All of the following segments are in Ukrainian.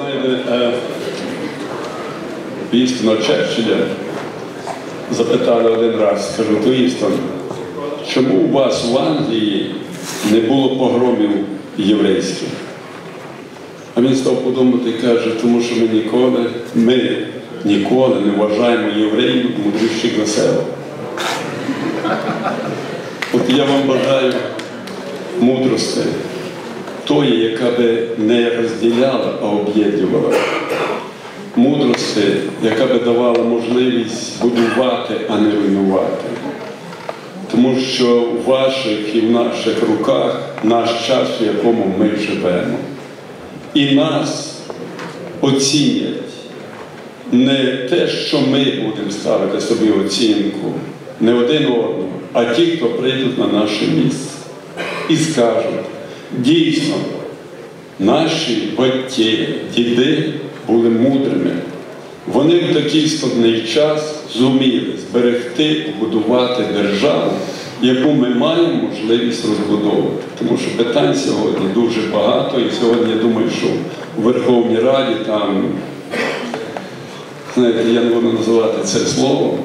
Знаєте, е, Черчилля запитали один раз, кажу, то Вістон, чому у вас в Англії не було погромів єврейських? А він став подумати і каже, тому що ми ніколи, ми ніколи не вважаємо євреїв мудріших за себе. От я вам бажаю мудрості, тої, яка би не розділяла, а об'єднувала. Мудрості, яка би давала можливість будувати, а не руйнувати. Тому що в ваших і в наших руках наш час, в якому ми живемо. І нас оцінять не те, що ми будемо ставити собі оцінку, не один одному, а ті, хто прийдуть на наше місце і скажуть, дійсно, наші батьки, діди були мудрими. Вони в такий складний час зуміли зберегти, побудувати державу, яку ми маємо можливість розбудовувати. Тому що питань сьогодні дуже багато, і сьогодні я думаю, що у Верховній Раді там, знаєте, я не буду називати це слово,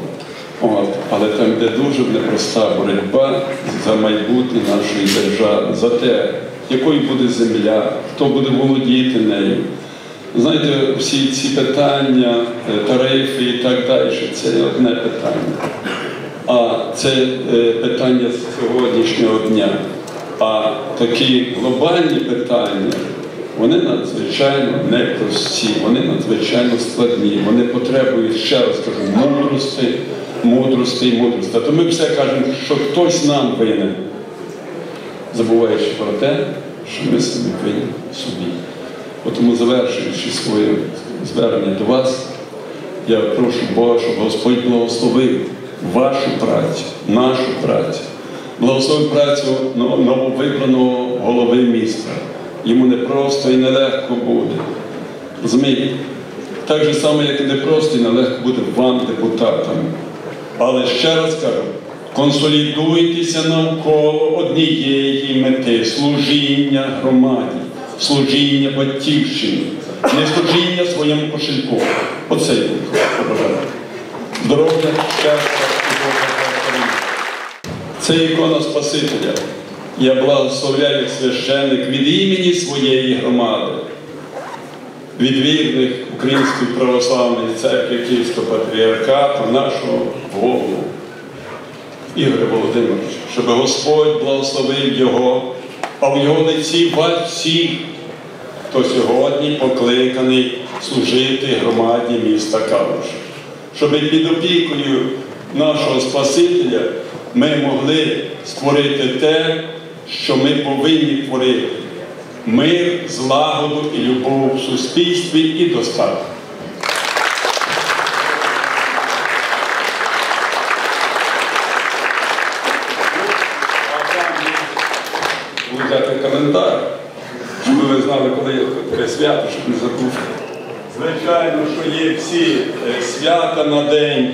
от, але там йде дуже непроста боротьба за майбутнє нашої держави, за те, якою буде земля, хто буде володіти нею. Знаєте, всі ці питання, е, тарифи і так далі, це одне питання. А це е, питання сьогоднішнього дня. А такі глобальні питання, вони надзвичайно непрості, вони надзвичайно складні, вони потребують, ще раз кажу, мудрості, мудрості і мудрості. А то ми все кажемо, що хтось нам винен, забуваючи про те, що ми самі винні собі. Тому завершуючи своє звернення до вас, я прошу Бога, щоб Господь благословив вашу працю, нашу працю, благословив працю нововибраного голови міста. Йому не просто і нелегко буде. Розумієте? Так же само, як і не просто і нелегко буде вам, депутатам. Але ще раз кажу, консолідуйтеся навколо однієї мети служіння громаді служіння батьківщині, не служіння своєму кошельку. Оце я побажаю. Здоров'я, щастя і Бога. Це ікона Спасителя. Я благословляю священник від імені своєї громади, від вірних Української православної церкви Київського патріархату, нашого голову Ігоря Володимировича, щоб Господь благословив його а в його лиці вас всіх, хто сьогодні покликаний служити громаді міста Калуша. Щоб під опікою нашого Спасителя ми могли створити те, що ми повинні творити мир, злагоду і любов в суспільстві і достаток. Щоб ви знали, коли є таке свято, щоб не забути. Звичайно, що є всі е, свята на день.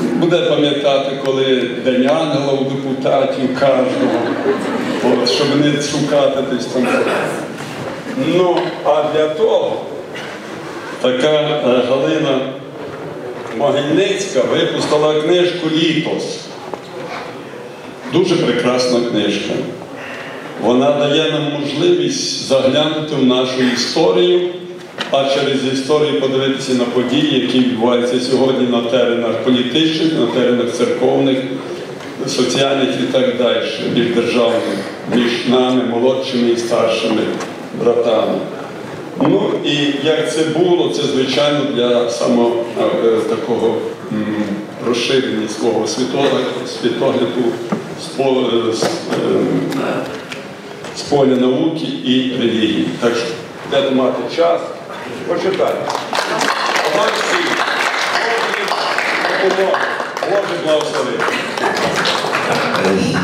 Буде пам'ятати, коли День ангела у депутатів кожного, от, щоб не шукати десь там. Ну, а для того така е, Галина Могильницька випустила книжку Літос. Дуже прекрасна книжка. Вона дає нам можливість заглянути в нашу історію, а через історію подивитися на події, які відбуваються сьогодні на теренах політичних, на теренах церковних, соціальних і так далі, між державних, між нами, молодшими і старшими братами. Ну і як це було, це звичайно для самого е, такого розширення свого світогляду, з, з поля науки і релігії. Так що будете мати час, почитайте. Боже благослови.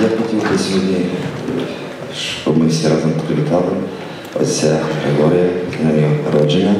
Я хотів би сьогодні, щоб ми всі разом привітали отця Григорія з днем народження.